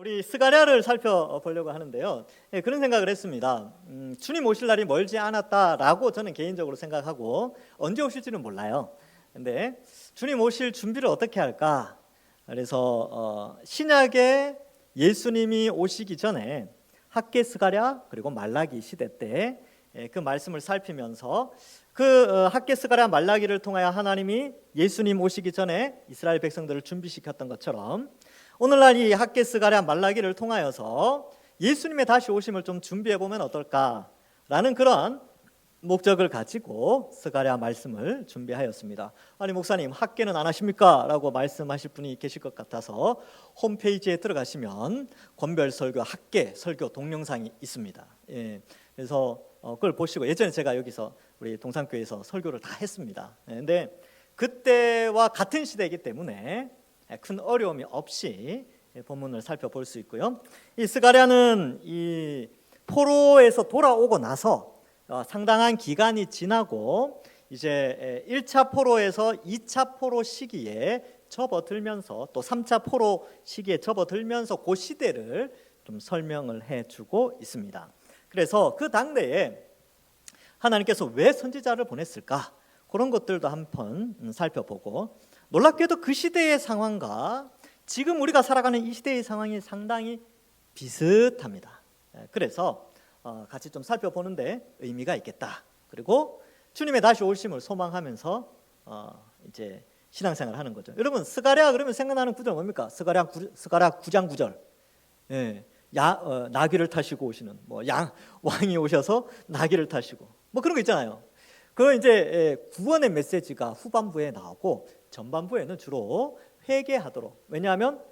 우리 스가랴를 살펴보려고 하는데요. 예, 그런 생각을 했습니다. 음, 주님 오실 날이 멀지 않았다라고 저는 개인적으로 생각하고 언제 오실지는 몰라요. 근데 주님 오실 준비를 어떻게 할까? 그래서 어, 신약에 예수님이 오시기 전에 학계 스가랴 그리고 말라기 시대 때 그 말씀을 살피면서 그 어, 학계 스가랴 말라기를 통하여 하나님이 예수님 오시기 전에 이스라엘 백성들을 준비시켰던 것처럼 오늘날 이 학계 스가랴 말라기를 통하여서 예수님의 다시 오심을 좀 준비해 보면 어떨까라는 그런 목적을 가지고 스가랴 말씀을 준비하였습니다. 아니 목사님 학계는 안 하십니까? 라고 말씀하실 분이 계실 것 같아서 홈페이지에 들어가시면 권별 설교 학계 설교 동영상이 있습니다. 예, 그래서 어, 그걸 보시고 예전에 제가 여기서 우리 동산교회에서 설교를 다 했습니다. 예, 근데 그때와 같은 시대이기 때문에 큰 어려움이 없이 본문을 살펴볼 수 있고요. 이 스가랴는 이 포로에서 돌아오고 나서 어, 상당한 기간이 지나고 이제 1차 포로에서 2차 포로 시기에 접어들면서 또 3차 포로 시기에 접어들면서 그 시대를 좀 설명을 해주고 있습니다. 그래서 그 당대에 하나님께서 왜 선지자를 보냈을까 그런 것들도 한번 살펴보고 놀랍게도 그 시대의 상황과 지금 우리가 살아가는 이 시대의 상황이 상당히 비슷합니다. 예, 그래서 어, 같이 좀 살펴보는데 의미가 있겠다. 그리고 주님의 다시 오심을 소망하면서 어, 이제 신앙생활 하는 거죠. 여러분 스가랴 그러면 생각나는 구절 뭡니까? 스가랴 구, 스가랴 9장 9절. 예. 야, 어, 나귀를 타시고 오시는 뭐 양 왕이 오셔서 나귀를 타시고 뭐 그런 거 있잖아요. 그 이제 예, 구원의 메시지가 후반부에 나오고 전반부에는 주로 회개하도록 왜냐하면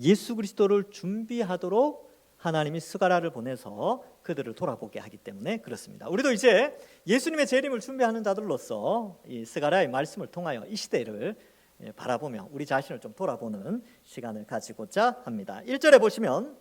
예수 그리스도를 준비하도록 하나님이 스가라를 보내서 그들을 돌아보게 하기 때문에 그렇습니다. 우리도 이제 예수님의 재림을 준비하는 자들로서 이 스가라의 말씀을 통하여 이 시대를 예, 바라보며 우리 자신을 좀 돌아보는 시간을 가지고자 합니다. 1절에 보시면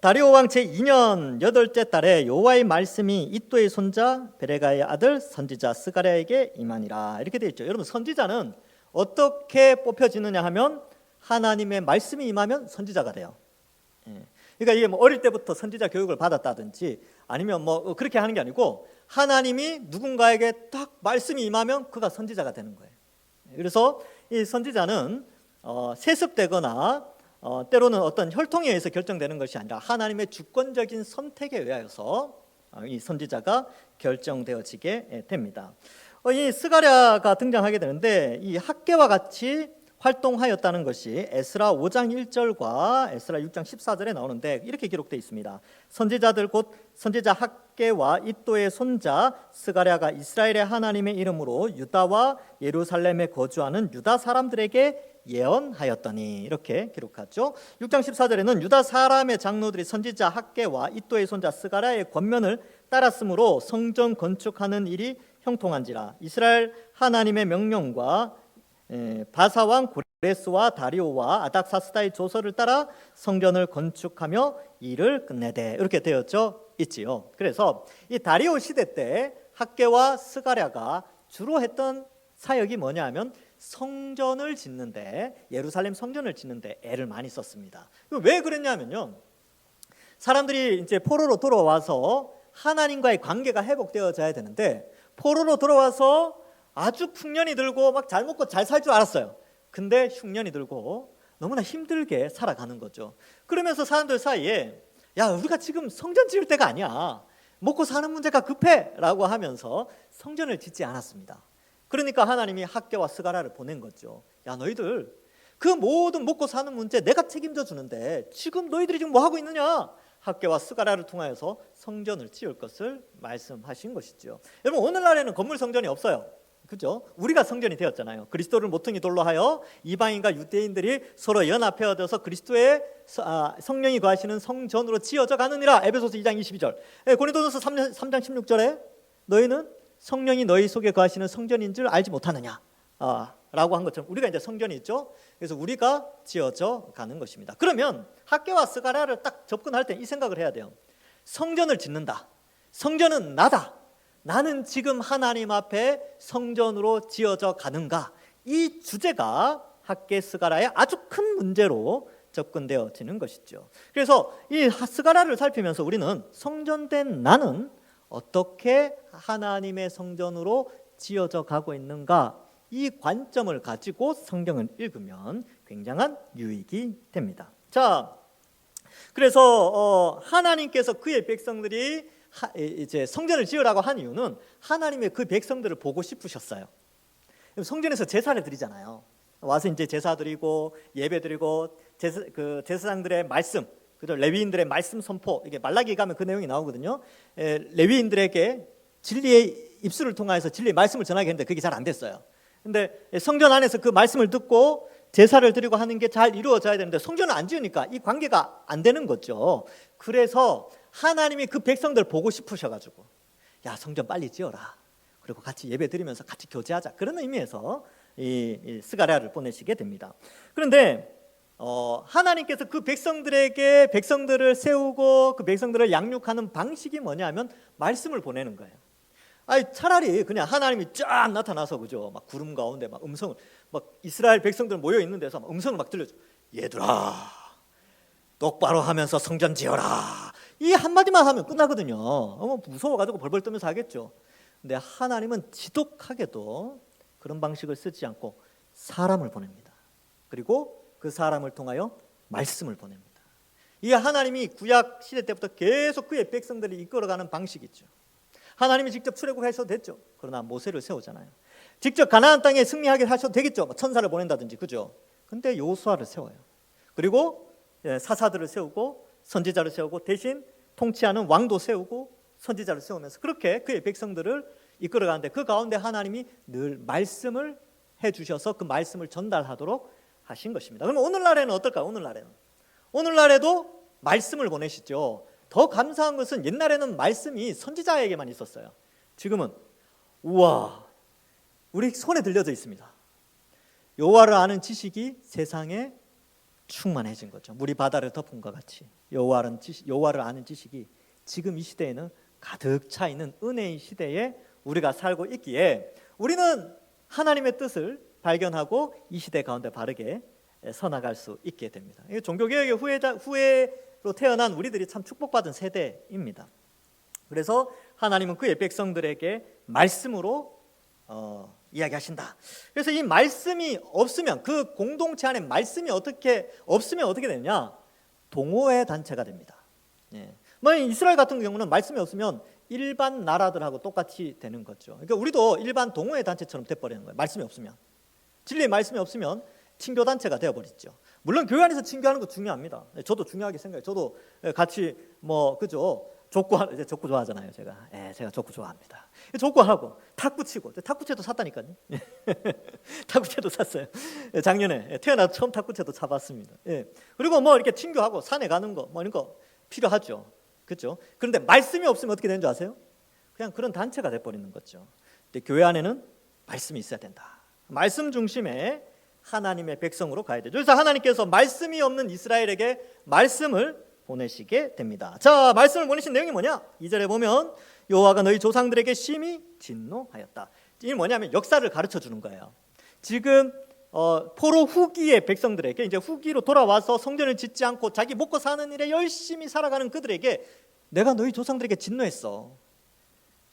다리오 왕 제2년 여덟째 달에 여호와의 말씀이 이또의 손자 베레가의 아들 선지자 스가랴에게 임하니라 이렇게 되어 있죠. 여러분 선지자는 어떻게 뽑혀지느냐 하면 하나님의 말씀이 임하면 선지자가 돼요. 예. 그러니까 이게 뭐 어릴 때부터 선지자 교육을 받았다든지 아니면 뭐 그렇게 하는 게 아니고 하나님이 누군가에게 딱 말씀이 임하면 그가 선지자가 되는 거예요. 그래서 이 선지자는 어, 세습되거나 어, 때로는 어떤 혈통에 의해서 결정되는 것이 아니라 하나님의 주권적인 선택에 의하여서 어, 이 선지자가 결정되어지게 됩니다. 어, 이 스가랴가 등장하게 되는데 이 학계와 같이 활동하였다는 것이 에스라 5장 1절과 에스라 6장 14절에 나오는데 이렇게 기록되어 있습니다. 선지자들 곧 선지자 학계와 이또의 손자 스가랴가 이스라엘의 하나님의 이름으로 유다와 예루살렘에 거주하는 유다 사람들에게 예언하였더니 이렇게 기록하죠. 6장 14절에는 유다 사람의 장로들이 선지자 학계와 이또의 손자 스가랴의 권면을 따랐으므로 성전 건축하는 일이 형통한지라 이스라엘 하나님의 명령과 바사 왕 고레스와 다리오와 아닥사스다의 조서를 따라 성전을 건축하며 일을 끝내되 이렇게 되었죠 있지요. 그래서 이 다리오 시대 때 학계와 스가랴가 주로 했던 사역이 뭐냐 하면 성전을 짓는데 예루살렘 성전을 짓는데 애를 많이 썼습니다. 왜 그랬냐면요. 사람들이 이제 포로로 돌아와서 하나님과의 관계가 회복되어져야 되는데 포로로 돌아와서 아주 풍년이 들고 막 잘 먹고 잘 살 줄 알았어요. 근데 흉년이 들고 너무나 힘들게 살아가는 거죠. 그러면서 사람들 사이에 야 우리가 지금 성전 지을 때가 아니야. 먹고 사는 문제가 급해라고 하면서 성전을 짓지 않았습니다. 그러니까 하나님이 학계와 스가라를 보낸 거죠. 야 너희들 그 모든 먹고 사는 문제 내가 책임져 주는데 지금 너희들이 지금 뭐 하고 있느냐? 학계와 스가라를 통하여서 성전을 지을 것을 말씀하신 것이죠. 여러분 오늘날에는 건물 성전이 없어요. 그죠? 우리가 성전이 되었잖아요. 그리스도를 모퉁이 돌로 하여 이방인과 유대인들이 서로 연합해 얻어서 그리스도의 아, 성령이 거하시는 성전으로 지어져 가느니라. 에베소서 2장 22절. 예, 고린도전서 3장 16절에 너희는 성령이 너희 속에 거하시는 성전인 줄 알지 못하느냐? 아, 라고 한 것처럼 우리가 이제 성전이 있죠. 그래서 우리가 지어져 가는 것입니다. 그러면 학계와 스가랴를 딱 접근할 때 이 생각을 해야 돼요. 성전을 짓는다. 성전은 나다. 나는 지금 하나님 앞에 성전으로 지어져 가는가? 이 주제가 학계 스가랴의 아주 큰 문제로 접근되어지는 것이죠. 그래서 이 스가라를 살피면서 우리는 성전된 나는 어떻게 하나님의 성전으로 지어져 가고 있는가 이 관점을 가지고 성경을 읽으면 굉장한 유익이 됩니다. 자, 그래서 어, 하나님께서 그의 백성들이 하, 이제 성전을 지으라고 한 이유는 하나님의 그 백성들을 보고 싶으셨어요. 성전에서 제사를 드리잖아요. 와서 이제 제사 드리고 예배 드리고 제사, 그 제사장들의 말씀, 그죠 레위인들의 말씀 선포 이게 말라기 가면 그 내용이 나오거든요. 에, 레위인들에게 진리의 입술을 통하여서 진리의 말씀을 전하게 했는데 그게 잘 안 됐어요. 근데 성전 안에서 그 말씀을 듣고 제사를 드리고 하는 게 잘 이루어져야 되는데 성전을 안 지으니까 이 관계가 안 되는 거죠. 그래서 하나님이 그 백성들 보고 싶으셔가지고 야 성전 빨리 지어라. 그리고 같이 예배 드리면서 같이 교제하자. 그런 의미에서 이, 이 스가랴를 보내시게 됩니다. 그런데 어, 하나님께서 그 백성들에게 백성들을 세우고 그 백성들을 양육하는 방식이 뭐냐면 말씀을 보내는 거예요. 아니 차라리 그냥 하나님이 쫙 나타나서 그죠? 막 구름 가운데 막 음성을 막 이스라엘 백성들 모여 있는 데서 막 음성을 막 들려줘. 얘들아 똑바로 하면서 성전 지어라. 이 한마디만 하면 끝나거든요. 어머 무서워가지고 벌벌 떨면서 하겠죠. 근데 하나님은 지독하게도 그런 방식을 쓰지 않고 사람을 보냅니다. 그리고 그 사람을 통하여 말씀을 보냅니다 이 하나님이 구약 시대 때부터 계속 그의 백성들을 이끌어가는 방식이죠 하나님이 직접 출애굽하셔도 됐죠. 그러나 모세를 세우잖아요. 직접 가나안 땅에 승리하게 하셔도 되겠죠. 뭐 천사를 보낸다든지 그죠. 근데 요수아를 세워요. 그리고 예, 사사들을 세우고 선지자를 세우고 대신 통치하는 왕도 세우고 선지자를 세우면서 그렇게 그의 백성들을 이끌어가는데 그 가운데 하나님이 늘 말씀을 해 주셔서 그 말씀을 전달하도록 하신 것입니다. 그럼 오늘날에는 어떨까? 오늘날에는 오늘날에도 말씀을 보내시죠. 더 감사한 것은 옛날에는 말씀이 선지자에게만 있었어요. 지금은 우와 우리 손에 들려져 있습니다. 여호와를 아는 지식이 세상에 충만해진 거죠. 물이 바다를 덮은 것 같이 여호와를 여호와를 아는 지식이 지금 이 시대에는 가득 차 있는 은혜의 시대에 우리가 살고 있기에 우리는 하나님의 뜻을 발견하고 이 시대 가운데 바르게 서나갈 수 있게 됩니다. 종교개혁의 후회자, 후회로 태어난 우리들이 참 축복받은 세대입니다. 그래서 하나님은 그의 백성들에게 말씀으로 어, 이야기하신다. 그래서 이 말씀이 없으면 그 공동체 안에 말씀이 어떻게 없으면 어떻게 되냐? 동호회 단체가 됩니다. 예. 뭐 이스라엘 같은 경우는 말씀이 없으면 일반 나라들하고 똑같이 되는 거죠. 그러니까 우리도 일반 동호회 단체처럼 돼버리는 거예요. 말씀이 없으면 진리의 말씀이 없으면 친교 단체가 되어버리죠. 물론 교회 안에서 친교하는 거 중요합니다. 네, 저도 중요하게 생각해요. 저도 같이 뭐 그죠 족구 이제 족구 좋아하잖아요. 제가 예, 제가 족구 좋아합니다. 족구하고 탁구 치고 탁구채도 샀다니까요. 탁구채도 샀어요. 예, 작년에 태어나서 처음 탁구채도 사봤습니다. 예. 그리고 뭐 이렇게 친교하고 산에 가는 거 뭐 이런 거 필요하죠. 그렇죠? 그런데 말씀이 없으면 어떻게 되는 줄 아세요? 그냥 그런 단체가 돼 버리는 거죠. 근데 교회 안에는 말씀이 있어야 된다. 말씀 중심의 하나님의 백성으로 가야 되죠. 그래서 하나님께서 말씀이 없는 이스라엘에게 말씀을 보내시게 됩니다. 자, 말씀을 보내신 내용이 뭐냐? 2절에 보면 여호와가 너희 조상들에게 심히 진노하였다. 이 뭐냐면 역사를 가르쳐 주는 거예요. 지금 어, 포로 후기의 백성들에게 이제 후기로 돌아와서 성전을 짓지 않고 자기 먹고 사는 일에 열심히 살아가는 그들에게 내가 너희 조상들에게 진노했어.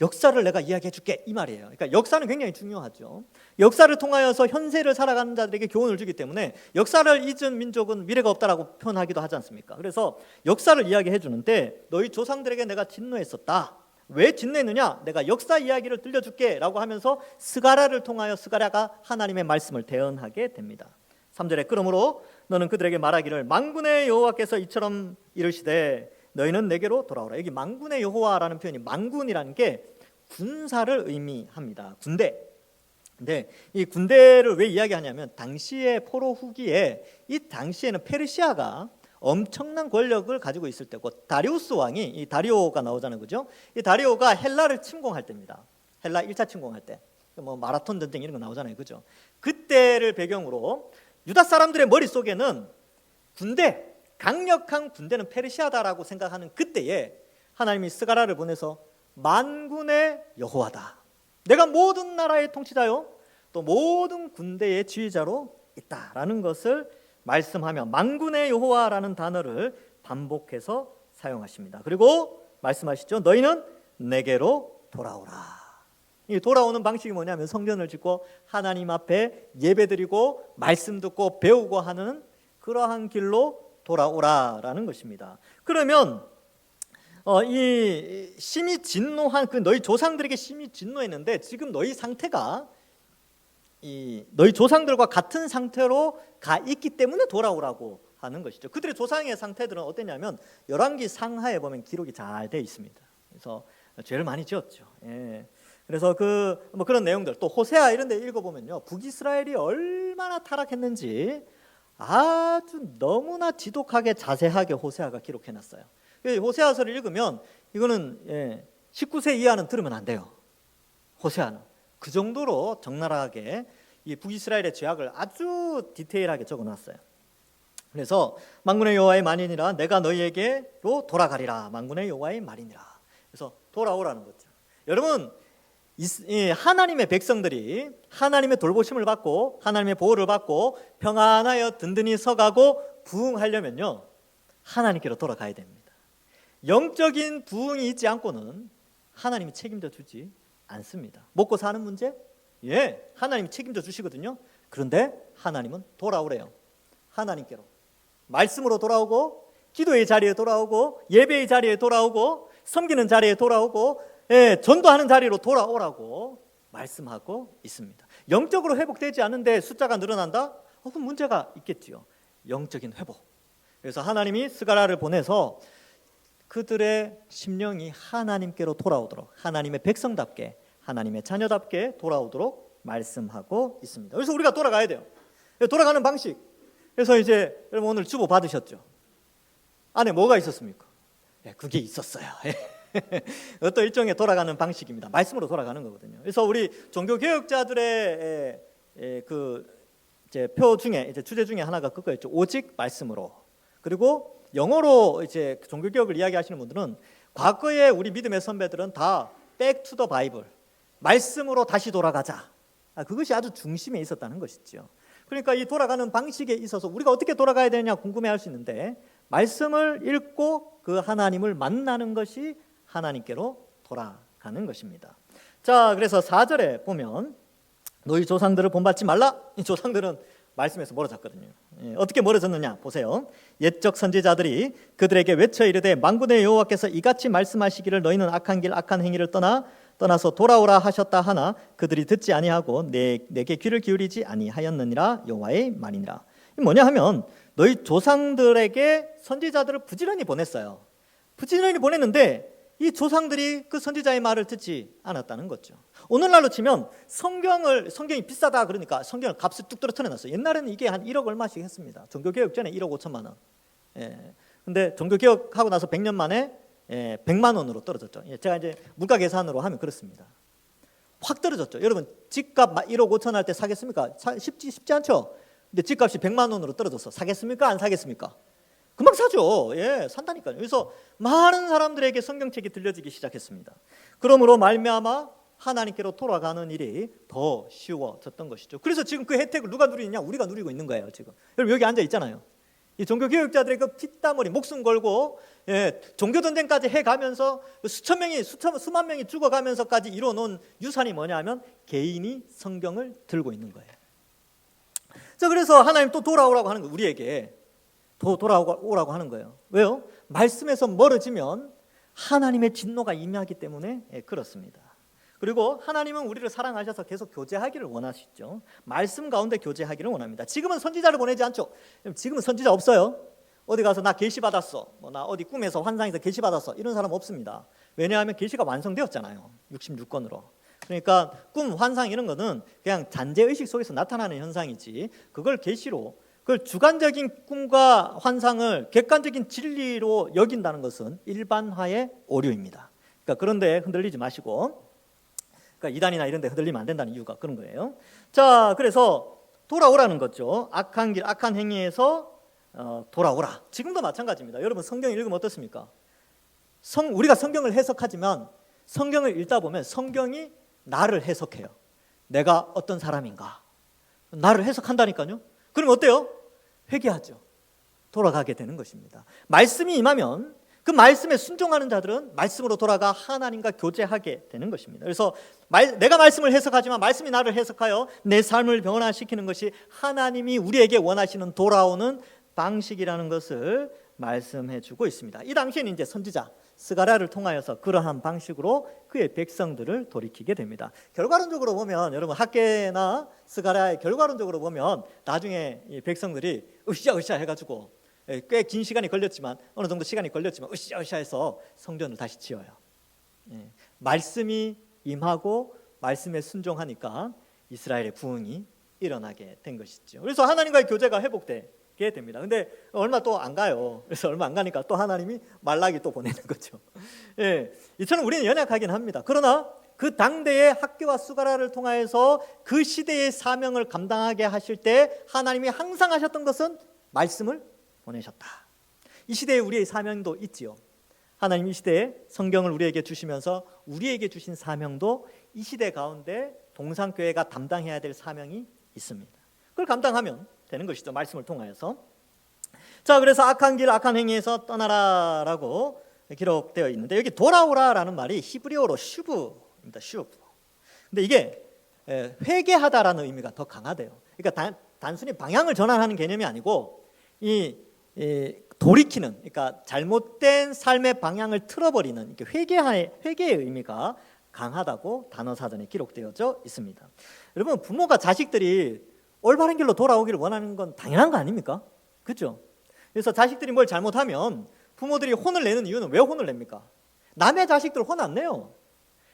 역사를 내가 이야기해 줄게 이 말이에요. 그러니까 역사는 굉장히 중요하죠. 역사를 통하여서 현세를 살아가는 자들에게 교훈을 주기 때문에 역사를 잊은 민족은 미래가 없다라고 표현하기도 하지 않습니까? 그래서 역사를 이야기해 주는데 너희 조상들에게 내가 진노했었다. 왜 진노했느냐? 내가 역사 이야기를 들려줄게라고 하면서 스가랴를 통하여 스가랴가 하나님의 말씀을 대언하게 됩니다. 3절에 그러므로 너는 그들에게 말하기를 망군의 여호와께서 이처럼 이르시되 너희는 내게로 돌아오라. 여기 망군의 여호와라는 표현이 망군이라는 게 군사를 의미합니다. 군대. 근데 이 군대를 왜 이야기하냐면 당시의 포로 후기에 이 당시에는 페르시아가 엄청난 권력을 가지고 있을 때고 다리우스 왕이 이 다리오가 나오잖아요. 그죠? 이 다리오가 헬라를 침공할 때입니다. 헬라 1차 침공할 때. 뭐 마라톤 전쟁 이런 거 나오잖아요. 그죠? 그때를 배경으로 유다 사람들의 머릿속에는 군대 강력한 군대는 페르시아다라고 생각하는 그때에 하나님이 스가라를 보내서 만군의 여호와다. 내가 모든 나라의 통치자요. 또 모든 군대의 지휘자로 있다라는 것을 말씀하며 만군의 여호와라는 단어를 반복해서 사용하십니다. 그리고 말씀하시죠. 너희는 내게로 돌아오라. 이 돌아오는 방식이 뭐냐면 성전을 짓고 하나님 앞에 예배드리고 말씀 듣고 배우고 하는 그러한 길로 돌아오라라는 것입니다. 그러면 어, 이 심히 진노한 그 너희 조상들에게 심히 진노했는데 지금 너희 상태가 이 너희 조상들과 같은 상태로 가 있기 때문에 돌아오라고 하는 것이죠. 그들의 조상의 상태들은 어땠냐면 열왕기 상하에 보면 기록이 잘돼 있습니다. 그래서 죄를 많이 지었죠. 예. 그래서 그 뭐 그런 내용들 또 호세아 이런 데 읽어 보면요. 북이스라엘이 얼마나 타락했는지 아주 너무나 지독하게 자세하게 호세아가 기록해 놨어요. 그 호세아서를 읽으면 이거는 예, 19세 이하는 들으면 안 돼요. 호세아는 그 정도로 적나라하게 이 북이스라엘의 죄악을 아주 디테일하게 적어 놨어요. 그래서 만군의 여호와의 말이니라 내가 너희에게로 돌아가리라 만군의 여호와의 말이니라. 그래서 돌아오라는 거죠. 여러분 하나님의 백성들이 하나님의 돌보심을 받고 하나님의 보호를 받고 평안하여 든든히 서가고 부흥하려면요 하나님께로 돌아가야 됩니다. 영적인 부흥이 있지 않고는 하나님이 책임져 주지 않습니다. 먹고 사는 문제? 예, 하나님이 책임져 주시거든요. 그런데 하나님은 돌아오래요. 하나님께로. 말씀으로 돌아오고 기도의 자리에 돌아오고 예배의 자리에 돌아오고 섬기는 자리에 돌아오고 예, 전도하는 자리로 돌아오라고 말씀하고 있습니다. 영적으로 회복되지 않는데 숫자가 늘어난다? 어, 그럼 문제가 있겠지요. 영적인 회복. 그래서 하나님이 스가라를 보내서 그들의 심령이 하나님께로 돌아오도록 하나님의 백성답게 하나님의 자녀답게 돌아오도록 말씀하고 있습니다. 그래서 우리가 돌아가야 돼요. 돌아가는 방식. 그래서 이제 여러분 오늘 주보 받으셨죠? 안에 뭐가 있었습니까? 예, 그게 있었어요. 어떤 일종의 돌아가는 방식입니다. 말씀으로 돌아가는 거거든요. 그래서 우리 종교 개혁자들의 그 이제 표 중에 이제 주제 중에 하나가 그거였죠. 오직 말씀으로. 그리고 영어로 이제 종교 개혁을 이야기하시는 분들은 과거에 우리 믿음의 선배들은 다 back to the Bible. 말씀으로 다시 돌아가자. 아, 그것이 아주 중심에 있었다는 것이죠. 그러니까 이 돌아가는 방식에 있어서 우리가 어떻게 돌아가야 되느냐 궁금해 할 수 있는데 말씀을 읽고 그 하나님을 만나는 것이 하나님께로 돌아가는 것입니다. 자, 그래서 4절에 보면 너희 조상들을 본받지 말라. 이 조상들은 말씀에서 멀어졌거든요. 예, 어떻게 멀어졌느냐 보세요. 옛적 선지자들이 그들에게 외쳐 이르되 만군의 여호와께서 이같이 말씀하시기를 너희는 악한 길 악한 행위를 떠나 떠나서 돌아오라 하셨다 하나 그들이 듣지 아니하고 내, 내게 귀를 기울이지 아니하였느니라 여호와의 말이니라. 이 뭐냐 하면 너희 조상들에게 선지자들을 부지런히 보냈어요. 부지런히 보냈는데 이 조상들이 그 선지자의 말을 듣지 않았다는 거죠. 오늘날로 치면 성경을 성경이 비싸다 그러니까 성경을 값을 뚝 떨어뜨려 놨어요. 옛날에는 이게 한 1억 얼마씩 했습니다. 종교 개혁 전에 1억 5천만 원. 예. 근데 종교 개혁하고 나서 100년 만에 예, 100만 원으로 떨어졌죠. 예, 제가 이제 물가 계산으로 하면 그렇습니다. 확 떨어졌죠. 여러분 집값 1억 5천 할 때 사겠습니까? 사, 쉽지 쉽지 않죠. 근데 집값이 100만 원으로 떨어졌어. 사겠습니까? 안 사겠습니까? 금방 사죠. 예, 산다니까요. 그래서 많은 사람들에게 성경책이 들려지기 시작했습니다. 그러므로 말미암아 하나님께로 돌아가는 일이 더 쉬워졌던 것이죠. 그래서 지금 그 혜택을 누가 누리느냐? 우리가 누리고 있는 거예요. 지금 여러분 여기 앉아 있잖아요. 이 종교 교육자들의 그 피땀흘리 목숨 걸고 예, 종교 전쟁까지 해 가면서 수천 명이 수천 수만 명이 죽어 가면서까지 이뤄 놓은 유산이 뭐냐면 개인이 성경을 들고 있는 거예요. 자 그래서 하나님 또 돌아오라고 하는 거 우리에게 더 돌아오라고 하는 거예요. 왜요? 말씀에서 멀어지면 하나님의 진노가 임하기 때문에 예, 그렇습니다. 그리고 하나님은 우리를 사랑하셔서 계속 교제하기를 원하시죠. 말씀 가운데 교제하기를 원합니다. 지금은 선지자를 보내지 않죠. 지금은 선지자 없어요. 어디 가서 나 계시 받았어. 뭐 나 어디 꿈에서 환상에서 계시 받았어. 이런 사람 없습니다. 왜냐하면 계시가 완성되었잖아요. 66권으로. 그러니까 꿈, 환상 이런 거는 그냥 잔재 의식 속에서 나타나는 현상이지. 그걸 계시로 그걸 주관적인 꿈과 환상을 객관적인 진리로 여긴다는 것은 일반화의 오류입니다. 그러니까 그런데 흔들리지 마시고 그러니까 이단이나 이런 데 흔들리면 안 된다는 이유가 그런 거예요. 자, 그래서 돌아오라는 거죠. 악한 길, 악한 행위에서 어, 돌아오라. 지금도 마찬가지입니다. 여러분 성경 읽으면 어떻습니까? 성 우리가 성경을 해석하지만 성경을 읽다 보면 성경이 나를 해석해요. 내가 어떤 사람인가? 나를 해석한다니까요. 그럼 어때요? 회개하죠. 돌아가게 되는 것입니다. 말씀이 임하면 그 말씀에 순종하는 자들은 말씀으로 돌아가 하나님과 교제하게 되는 것입니다. 그래서 말, 내가 말씀을 해석하지만 말씀이 나를 해석하여 내 삶을 변화시키는 것이 하나님이 우리에게 원하시는 돌아오는 방식이라는 것을 말씀해 주고 있습니다. 이 당시에는 이제 선지자 스가랴를 통하여서 그러한 방식으로 그의 백성들을 돌이키게 됩니다. 결과론적으로 보면 여러분 학계나 스가랴의 결과론적으로 보면 나중에 이 백성들이 으쌰으쌰 해가지고 예, 꽤긴 시간이 걸렸지만 어느 정도 시간이 걸렸지만 으쌰으쌰 해서 성전을 다시 지어요. 예, 말씀이 임하고 말씀에 순종하니까 이스라엘의 부흥이 일어나게 된 것이죠. 그래서 하나님과의 교제가 회복되 게 됩니다. 근데 얼마 또 안 가요. 그래서 얼마 안 가니까 또 하나님이 말라기 또 보내는 거죠. 예, 이처럼 우리는 연약하긴 합니다. 그러나 그 당대의 학교와 수가라를 통하여서 그 시대의 사명을 감당하게 하실 때 하나님이 항상 하셨던 것은 말씀을 보내셨다. 이 시대에 우리의 사명도 있지요. 하나님 이 시대에 성경을 우리에게 주시면서 우리에게 주신 사명도 이 시대 가운데 동산교회가 담당해야 될 사명이 있습니다. 그걸 감당하면 되는 것이죠. 말씀을 통하여서. 자, 그래서 악한 길, 악한 행위에서 떠나라라고 기록되어 있는데 여기 돌아오라라는 말이 히브리어로 슈브입니다. 슈브. 근데 이게 에, 회개하다라는 의미가 더 강하대요. 그러니까 단, 단순히 방향을 전환하는 개념이 아니고 이, 이 돌이키는, 그러니까 잘못된 삶의 방향을 틀어버리는 회개의 회개의 의미가 강하다고 단어 사전에 기록되어져 있습니다. 여러분 부모가 자식들이 올바른 길로 돌아오기를 원하는 건 당연한 거 아닙니까? 그렇죠? 그래서 자식들이 뭘 잘못하면 부모들이 혼을 내는 이유는 왜 혼을 냅니까? 남의 자식들 혼 안 내요.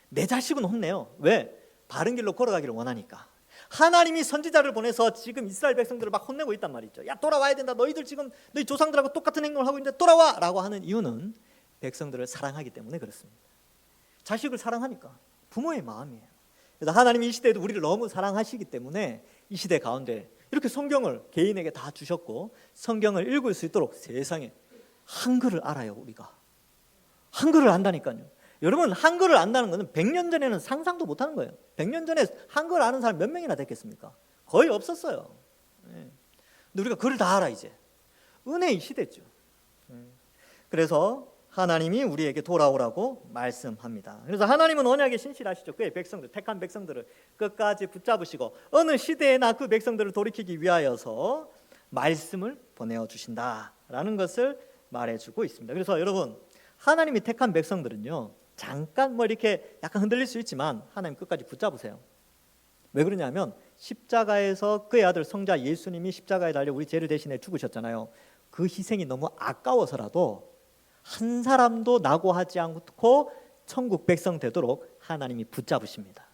내 자식은 혼내요. 왜? 바른 길로 걸어가기를 원하니까. 하나님이 선지자를 보내서 지금 이스라엘 백성들을 막 혼내고 있단 말이죠. 야 돌아와야 된다. 너희들 지금 너희 조상들하고 똑같은 행동을 하고 있는데 돌아와라고 하는 이유는 백성들을 사랑하기 때문에 그렇습니다. 자식을 사랑하니까 부모의 마음이에요. 그래서 하나님이 이 시대에도 우리를 너무 사랑하시기 때문에 이 시대 가운데 이렇게 성경을 개인에게 다 주셨고 성경을 읽을 수 있도록 세상에 한글을 알아요 우리가 한글을 안다니까요. 여러분 한글을 안다는 것은 100년 전에는 상상도 못하는 거예요. 100년 전에 한글 아는 사람 몇 명이나 됐겠습니까? 거의 없었어요. 예. 근데 우리가 글을 다 알아 이제 은혜의 시대죠. 예. 그래서 하나님이 우리에게 돌아오라고 말씀합니다. 그래서 하나님은 언약에 신실하시죠. 그의 백성들, 택한 백성들을 끝까지 붙잡으시고 어느 시대에나 그 백성들을 돌이키기 위하여서 말씀을 보내어 주신다라는 것을 말해주고 있습니다. 그래서 여러분 하나님이 택한 백성들은요 잠깐 뭐 이렇게 약간 흔들릴 수 있지만 하나님 끝까지 붙잡으세요. 왜 그러냐면 십자가에서 그의 아들 성자 예수님이 십자가에 달려 우리 죄를 대신해 죽으셨잖아요. 그 희생이 너무 아까워서라도 한 사람도 낙오하지 않고 천국 백성 되도록 하나님이 붙잡으십니다.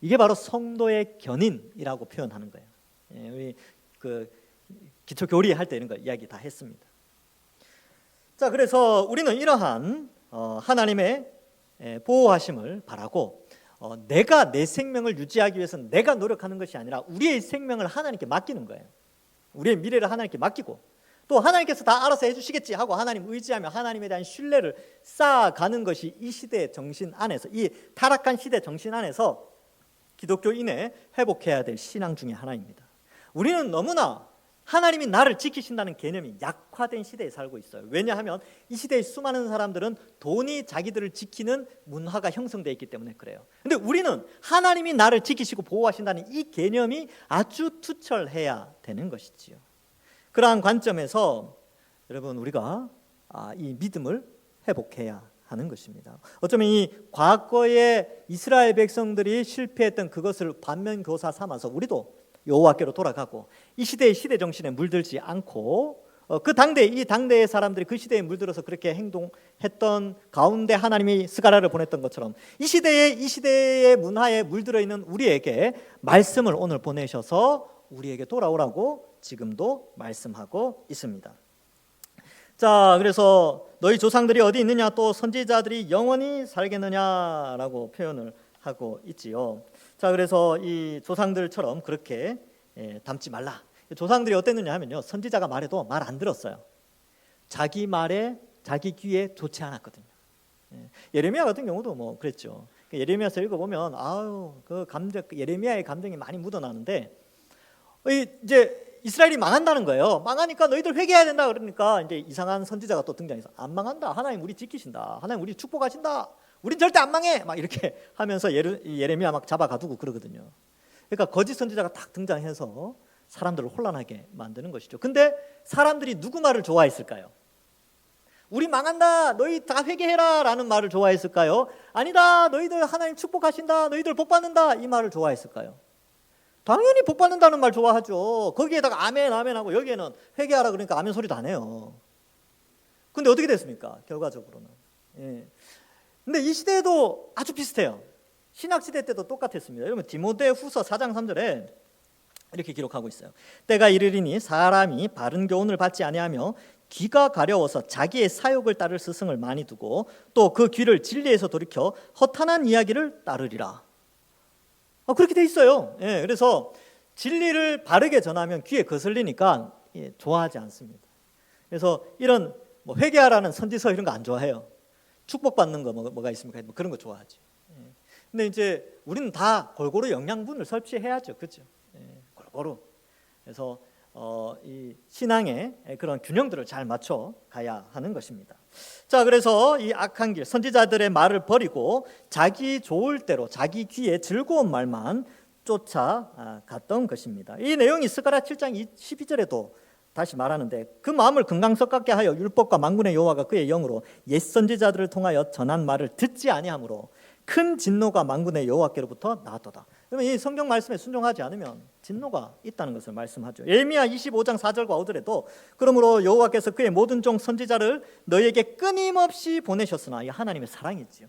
이게 바로 성도의 견인이라고 표현하는 거예요. 예, 우리 그 기초 교리 할 때 이런 거 이야기 다 했습니다. 자, 그래서 우리는 이러한 어, 하나님의 예, 보호하심을 바라고 어, 내가 내 생명을 유지하기 위해서는 내가 노력하는 것이 아니라 우리의 생명을 하나님께 맡기는 거예요. 우리의 미래를 하나님께 맡기고 또 하나님께서 다 알아서 해주시겠지 하고 하나님 의지하며 하나님에 대한 신뢰를 쌓아가는 것이 이 시대의 정신 안에서 이 타락한 시대 정신 안에서 기독교인의 회복해야 될 신앙 중의 하나입니다. 우리는 너무나 하나님이 나를 지키신다는 개념이 약화된 시대에 살고 있어요. 왜냐하면 이 시대의 수많은 사람들은 돈이 자기들을 지키는 문화가 형성되어 있기 때문에 그래요. 근데 우리는 하나님이 나를 지키시고 보호하신다는 이 개념이 아주 투철해야 되는 것이지요. 그러한 관점에서 여러분 우리가 아, 이 믿음을 회복해야 하는 것입니다. 어쩌면 이 과거의 이스라엘 백성들이 실패했던 그것을 반면교사 삼아서 우리도 여호와께로 돌아가고 이 시대의 시대 정신에 물들지 않고 어, 그 당대 이 당대의 사람들이 그 시대에 물들어서 그렇게 행동했던 가운데 하나님이 스가라를 보냈던 것처럼 이 시대의 이 시대의 문화에 물들어 있는 우리에게 말씀을 오늘 보내셔서 우리에게 돌아오라고 지금도 말씀하고 있습니다. 자, 그래서 너희 조상들이 어디 있느냐 또 선지자들이 영원히 살겠느냐라고 표현을 하고 있지요. 자, 그래서 이 조상들처럼 그렇게 예, 담지 말라. 조상들이 어땠느냐 하면요. 선지자가 말해도 말 안 들었어요. 자기 말에 자기 귀에 좋지 않았거든요. 예, 예레미야 같은 경우도 뭐 그랬죠. 예레미야서 읽어보면 아유 그 감정 예레미야의 감정이 많이 묻어나는데 이제 이스라엘이 망한다는 거예요. 망하니까 너희들 회개해야 된다 그러니까 이제 이상한 선지자가 또 등장해서 안 망한다. 하나님 우리 지키신다. 하나님 우리 축복하신다. 우린 절대 안 망해. 막 이렇게 하면서 예레, 예레미야 막 잡아가두고 그러거든요. 그러니까 거짓 선지자가 딱 등장해서 사람들을 혼란하게 만드는 것이죠. 근데 사람들이 누구 말을 좋아했을까요? 우리 망한다. 너희 다 회개해라라는 말을 좋아했을까요? 아니다. 너희들 하나님 축복하신다. 너희들 복 받는다. 이 말을 좋아했을까요? 당연히 복 받는다는 말 좋아하죠. 거기에다가 아멘 아멘 하고 여기에는 회개하라 그러니까 아멘 소리도 안 해요. 근데 어떻게 됐습니까? 결과적으로는. 예. 근데 이 시대에도 아주 비슷해요. 신학 시대 때도 똑같았습니다. 여러분 디모데 후서 4장 3절에 이렇게 기록하고 있어요. 때가 이르리니 사람이 바른 교훈을 받지 아니하며 귀가 가려워서 자기의 사욕을 따를 스승을 많이 두고 또 그 귀를 진리에서 돌이켜 허탄한 이야기를 따르리라. 아, 그렇게 돼 있어요. 예, 그래서 진리를 바르게 전하면 귀에 거슬리니까 예, 좋아하지 않습니다. 그래서 이런 뭐 회개하라는 선지서 이런 거 안 좋아해요. 축복받는 거 뭐, 가 있습니까? 뭐 그런 거 좋아하지. 예. 근데 이제 우리는 다 골고루 영양분을 섭취해야죠, 그렇죠? 예, 골고루. 그래서 어, 이 신앙의 그런 균형들을 잘 맞춰 가야 하는 것입니다. 자, 그래서 이 악한 길 선지자들의 말을 버리고 자기 좋을 대로 자기 귀에 즐거운 말만 쫓아 갔던 것입니다. 이 내용이 스가랴 7장 12절에도 다시 말하는데 그 마음을 금강석같게 하여 율법과 만군의 여호와가 그의 영으로 옛 선지자들을 통하여 전한 말을 듣지 아니하므로 큰 진노가 만군의 여호와께로부터 나왔도다. 그러면 이 성경 말씀에 순종하지 않으면 진노가 있다는 것을 말씀하죠. 예미야 25장 4절과 5절에도 그러므로 여호와께서 그의 모든 종 선지자를 너에게 끊임없이 보내셨으나 이 하나님의 사랑이지요.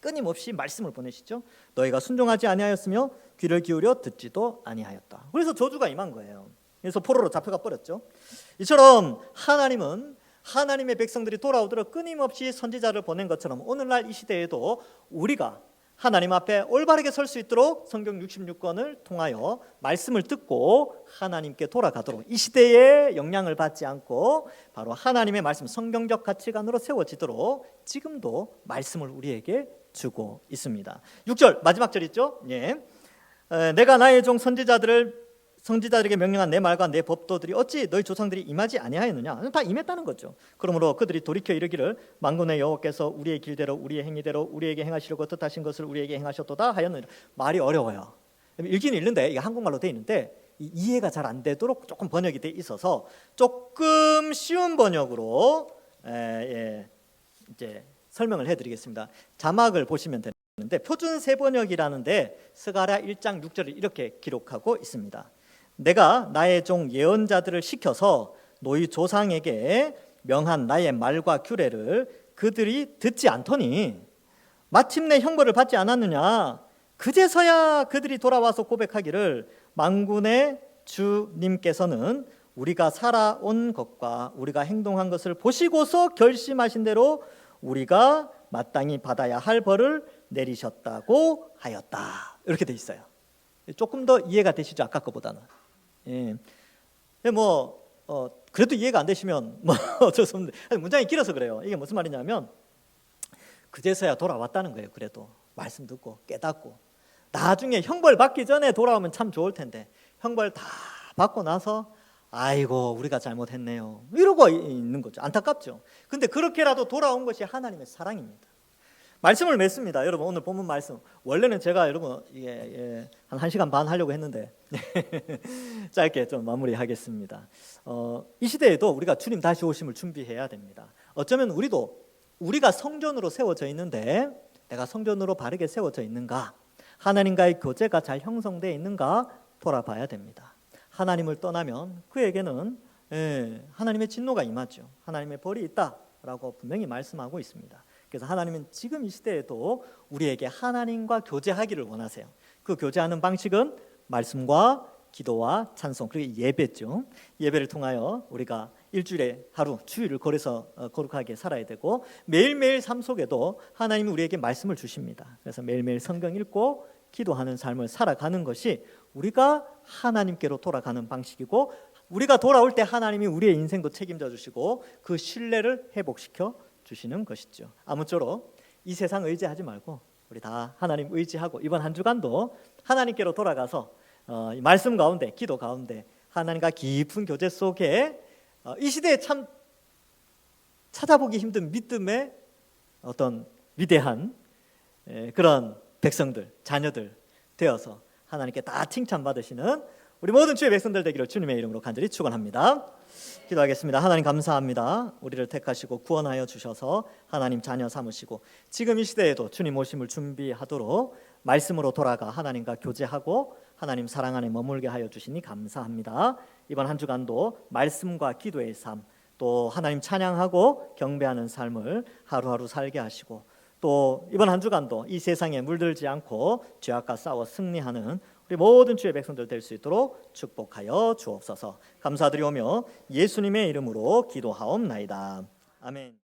끊임없이 말씀을 보내시죠. 너희가 순종하지 아니하였으며 귀를 기울여 듣지도 아니하였다. 그래서 저주가 임한 거예요. 그래서 포로로 잡혀가 버렸죠. 이처럼 하나님은 하나님의 백성들이 돌아오도록 끊임없이 선지자를 보낸 것처럼 오늘날 이 시대에도 우리가 하나님 앞에 올바르게 설 수 있도록 성경 66권을 통하여 말씀을 듣고 하나님께 돌아가도록 이 시대에 영향을 받지 않고 바로 하나님의 말씀 성경적 가치관으로 세워지도록 지금도 말씀을 우리에게 주고 있습니다. 6절 마지막 절 있죠? 예. 내가 나의 종 선지자들을 성지자들에게 명령한 내 말과 내 법도들이 어찌 너희 조상들이 임하지 아니하였느냐? 다 임했다는 거죠. 그러므로 그들이 돌이켜 이르기를 만군의 여호와께서 우리의 길대로 우리의 행위대로 우리에게 행하시려고 뜻하신 것을 우리에게 행하셨도다 하였느냐. 말이 어려워요. 읽기는 읽는데 이게 한국말로 돼 있는데 이해가 잘 안 되도록 조금 번역이 돼 있어서 조금 쉬운 번역으로 에, 예, 이제 설명을 해드리겠습니다. 자막을 보시면 되는데 표준 세번역이라는데 스가랴 1장 6절을 이렇게 기록하고 있습니다. 내가 나의 종 예언자들을 시켜서 너희 조상에게 명한 나의 말과 규례를 그들이 듣지 않더니 마침내 형벌을 받지 않았느냐 그제서야 그들이 돌아와서 고백하기를 만군의 주님께서는 우리가 살아온 것과 우리가 행동한 것을 보시고서 결심하신 대로 우리가 마땅히 받아야 할 벌을 내리셨다고 하였다. 이렇게 돼 있어요. 조금 더 이해가 되시죠? 아까 거보다는. 예. 뭐 어, 그래도 이해가 안 되시면 뭐 어쩔 수 없는데 문장이 길어서 그래요. 이게 무슨 말이냐면 그제서야 돌아왔다는 거예요. 그래도 말씀 듣고 깨닫고 나중에 형벌 받기 전에 돌아오면 참 좋을 텐데 형벌 다 받고 나서 아이고 우리가 잘못했네요. 이러고 있는 거죠. 안타깝죠. 근데 그렇게라도 돌아온 것이 하나님의 사랑입니다. 말씀을 맺습니다. 여러분 오늘 본문 말씀. 원래는 제가 여러분 예, 예, 한 1시간 반 하려고 했는데 짧게 좀 마무리하겠습니다. 어, 이 시대에도 우리가 주님 다시 오심을 준비해야 됩니다. 어쩌면 우리도 우리가 성전으로 세워져 있는데 내가 성전으로 바르게 세워져 있는가? 하나님과의 교제가 잘 형성되어 있는가 돌아봐야 됩니다. 하나님을 떠나면 그에게는 예, 하나님의 진노가 임하죠. 하나님의 벌이 있다라고 분명히 말씀하고 있습니다. 그래서 하나님은 지금 이 시대에도 우리에게 하나님과 교제하기를 원하세요. 그 교제하는 방식은 말씀과 기도와 찬송 그리고 예배죠. 예배를 통하여 우리가 일주일에 하루 주일을 거래서 어, 거룩하게 살아야 되고 매일매일 삶 속에도 하나님이 우리에게 말씀을 주십니다. 그래서 매일매일 성경 읽고 기도하는 삶을 살아가는 것이 우리가 하나님께로 돌아가는 방식이고 우리가 돌아올 때 하나님이 우리의 인생도 책임져 주시고 그 신뢰를 회복시켜 주시는 것이죠. 아무쪼록 이 세상 의지하지 말고 우리 다 하나님 의지하고 이번 한 주간도 하나님께로 돌아가서 어, 말씀 가운데 기도 가운데 하나님과 깊은 교제 속에 어, 이 시대에 참 찾아보기 힘든 믿음의 어떤 위대한 에, 그런 백성들, 자녀들 되어서 하나님께 다 칭찬받으시는 우리 모든 주의 백성들 되기를 주님의 이름으로 간절히 축원합니다. 기도하겠습니다. 하나님 감사합니다. 우리를 택하시고 구원하여 주셔서 하나님 자녀 삼으시고 지금 이 시대에도 주님 오심을 준비하도록 말씀으로 돌아가 하나님과 교제하고 하나님 사랑 안에 머물게 하여 주시니 감사합니다. 이번 한 주간도 말씀과 기도의 삶, 또 하나님 찬양하고 경배하는 삶을 하루하루 살게 하시고 또 이번 한 주간도 이 세상에 물들지 않고 죄악과 싸워 승리하는 우리 모든 주의 백성들 될 수 있도록 축복하여 주옵소서. 감사드리오며 예수님의 이름으로 기도하옵나이다. 아멘.